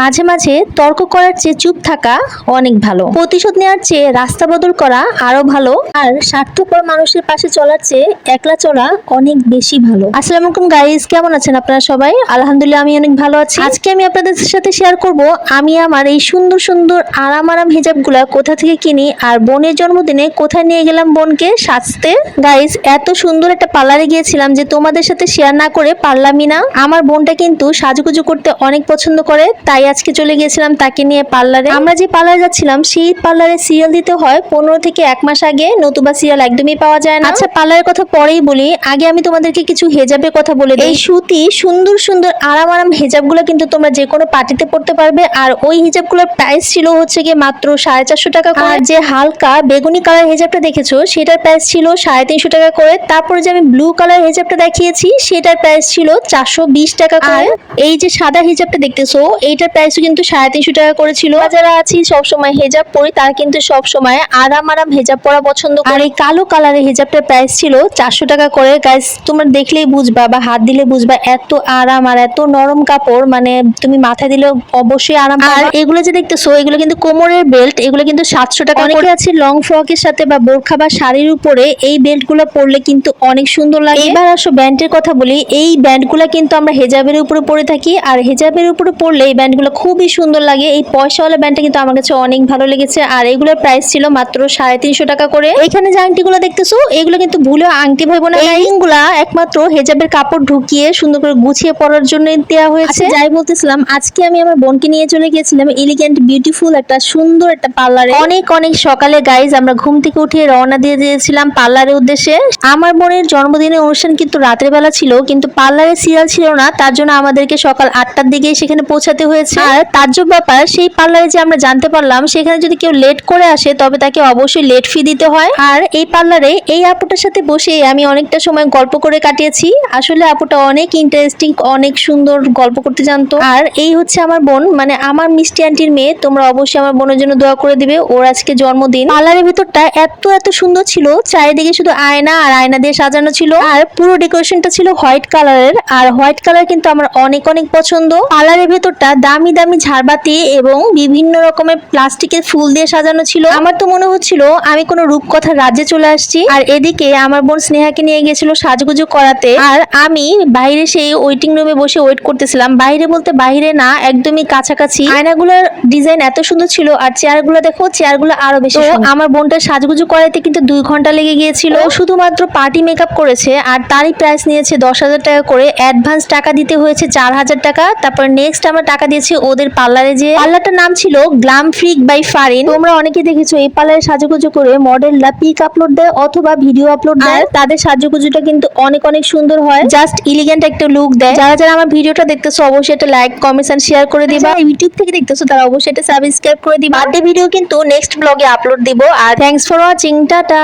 মাঝে মাঝে তর্ক করার চেয়ে চুপ থাকা অনেক ভালো। প্রতিশোধ নেওয়ার চেয়ে রাস্তা বদল করা আরও ভালো আর স্বার্থপর মানুষের পাশে চলার চেয়ে একলা চলা অনেক বেশি ভালো। আসসালামু আলাইকুম গাইস কেমন আছেন আপনারা সবাই? আলহামদুলিল্লাহ আমি অনেক ভালো আছি। আজকে আমি আপনাদের সাথে শেয়ার করব আমি আমার এই সুন্দর সুন্দর আরাম আরাম হিজাবগুলা কোথা থেকে কিনি আর বোনের জন্মদিনে কোথায় নিয়ে গেলাম বোনকে সাজতে। গাইস এত সুন্দর একটা পার্লারে গিয়েছিলাম যে তোমাদের সাথে শেয়ার না করে পারলামই না। আমার বোনটা কিন্তু সাজুগুজু করতে অনেক পছন্দ করে, তাই আজকে চলে গিয়েছিলাম তাকে নিয়ে পার্লারে। আমরা যে পার্লারে যাচ্ছিলাম সেই পার্লারে সিরিয়াল দিতে হয় পনেরো থেকে এক মাস আগে। নতুবা সিরিয়াল একদমই পাওয়া যায় না। আচ্ছা পার্লারের কথা পরেই বলি। আগে আমি তোমাদেরকে কিছু হেজাবের কথা বলে দিই। এই সুতি সুন্দর সুন্দর আরাম আরাম হেজাবগুলো কিন্তু তোমরা যে কোনো পার্টিতে পড়তে পারবে। আর ওই হিজাবগুলোর প্রাইস ছিল হচ্ছে গিয়ে মাত্র সাড়ে চারশো টাকা করে। আর যে হালকা বেগুনি কালার হেজাবটা দেখেছ সেটার প্রাইস ছিল সাড়ে তিনশো টাকা করে। তারপরে যে আমি ব্লু কালার হেজাবটা দেখিয়েছি সেটার প্রাইস ছিল চারশো বিশ টাকা করে। এই যে সাদা হিজাবটা দেখতেছো এইটার প্রাইসও কিন্তু সাড়ে তিনশো টাকা করেছিল। যারা আছি সবসময় হেজাব পরি তারা কিন্তু সবসময় আরাম আরাম হেজাব পরা পছন্দ করে। আর এই কালো কালারের হেজাবটার প্রাইস ছিল চারশো টাকা করে। গাইস তোমরা দেখলেই বুঝবা বা হাত দিলে বুঝবা এত আরাম আর এত নরম কাপড়। মানে তুমি মাথায় দিলে অবশ্যই আরাম আর এগুলো যে দেখতেছো এগুলো কিন্তু কোমরের বেল্ট এগুলো কিন্তু সাতশো টাকা অনেকে আছে লং ফ্রকের সাথে বা বোরখা বা শাড়ির উপরে এই বেল্টগুলো পরলে কিন্তু অনেক সুন্দর লাগে। এবার আসো ব্যান্ডের কথা বলি। এই ব্যান্ডগুলা কিন্তু আমরা হেজাবের উপরে পরে থাকি। আর হেজাবের উপরে পরলে এই ব্যান্ড গুলো খুবই সুন্দর লাগে। এই পয়সাওয়ালা ব্যান্ডটা কিন্তু আমার কাছে অনেক ভালো লেগেছে। আর এগুলোর প্রাইস ছিল মাত্র সাড়ে তিনশো টাকা করে। এখানে যে আংটিগুলো দেখতেছো এগুলো কিন্তু ভুলেও আংটি ভাইবো না এই গুলা একমাত্র হেজাবের কাপড় ঢুকিয়ে সুন্দর করে গুছিয়ে পরার জন্য দেওয়া হয়েছে। যাই বলতেছিলাম আজকে আমি আমার বোনকে নিয়ে চলে গিয়েছিলাম এলিগেন্ট বিউটিফুল একটা সুন্দর একটা পার্লারে অনেক অনেক সকালে গাইজ আমরা ঘুম থেকে উঠে রওনা দিয়ে দিয়েছিলাম পার্লারের উদ্দেশ্যে। আমার বোনের জন্মদিনের অনুষ্ঠান কিন্তু রাতের বেলা ছিল কিন্তু পার্লারে সিরিয়াল ছিল না তার জন্য আমাদেরকে সকাল আটটার দিকে সেখানে পৌঁছাতে হয়েছে। আর তাজ্জব ব্যাপার, সেই পার্লারে যে আমরা জানতে পারলাম, সেখানে যদি কেউ লেট করে আসে, তবে তাকে অবশ্যই লেট ফি দিতে হয়। আর এই পার্লারে এই আপুটার সাথে বসে আমি অনেকটা সময় গল্প করে কাটিয়েছি। আসলে আপুটা অনেক ইন্টারেস্টিং অনেক সুন্দর গল্প করতে জানতো। আর এই হচ্ছে আমার বোন মানে আমার মিষ্টি আন্টির মেয়ে। তোমরা অবশ্যই আমার বোনের জন্য দোয়া করে দিবে, ওর আজকে জন্মদিন। পার্লারের ভিতরটা এত এত সুন্দর ছিল, চারিদিকে শুধু আয়না আর আয়না দিয়ে সাজানো ছিল। আর পুরো ডেকোরেশনটা ছিল হোয়াইট কালারের আর হোয়াইট কালার কিন্তু আমার অনেক অনেক পছন্দ। পার্লারের ভেতরটা দামি দামি ঝাড়বাতি এবং বিভিন্ন রকমের প্লাস্টিকের ফুল দিয়ে সাজানো ছিল। আমার তো মনে হচ্ছিল আমি কোনো রূপকথার রাজ্যে চলে আসছি আর এদিকে আমার বোন স্নেহাকে নিয়ে গেছিল সাজগুজু করাতে আর আমি বাইরে সেই ওয়েটিং রুমে বসে ওয়েট করতেছিলাম। বাইরে বলতে বাইরে না একদমই কাছাকাছি। আয়নাগুলোর ডিজাইন এত সুন্দর ছিল আর চেয়ারগুলো দেখো চেয়ারগুলো আরও বেশি। আমার বোনটা সাজগুজু করাতে কিন্তু দুই ঘণ্টা লেগে গিয়েছিল। শুধুমাত্র পার্টি মেকআপ করেছে আর তারই প্রাইস নিয়েছে দশ হাজার টাকা করে। অ্যাডভান্স টাকা দিতে হয়েছে চার হাজার টাকা। তারপর নেক্সট আমরা টাকা দিয়েছি ওদের পার্লারে যে পার্লারটার নাম ছিল গ্লাম ফ্রিক বাই ফারিন। তোমরা অনেকে দেখেছ এই পার্লারে সাজুগুজু করে মডেলরা পিক আপলোড দেয় অথবা ভিডিও আপলোড দেয়। তাদের সাজুগুজুটা কিন্তু অনেক অনেক সুন্দর হয়। জাস্ট ইলিগেন্ট একটা লুক দেয়। যারা যারা আমার ভিডিওটা দেখতেছো অবশ্যই একটা লাইক কমেন্ট এন্ড শেয়ার করে দিবা। ইউটিউব থেকে দেখতেছো তারা অবশ্যই এটা সাবস্ক্রাইব করে দিবা। বার্থডে ভিডিও কিন্তু নেক্সট ব্লগে আপলোড দিব। আর থ্যাঙ্কস ফর ওয়াচিং টাটা!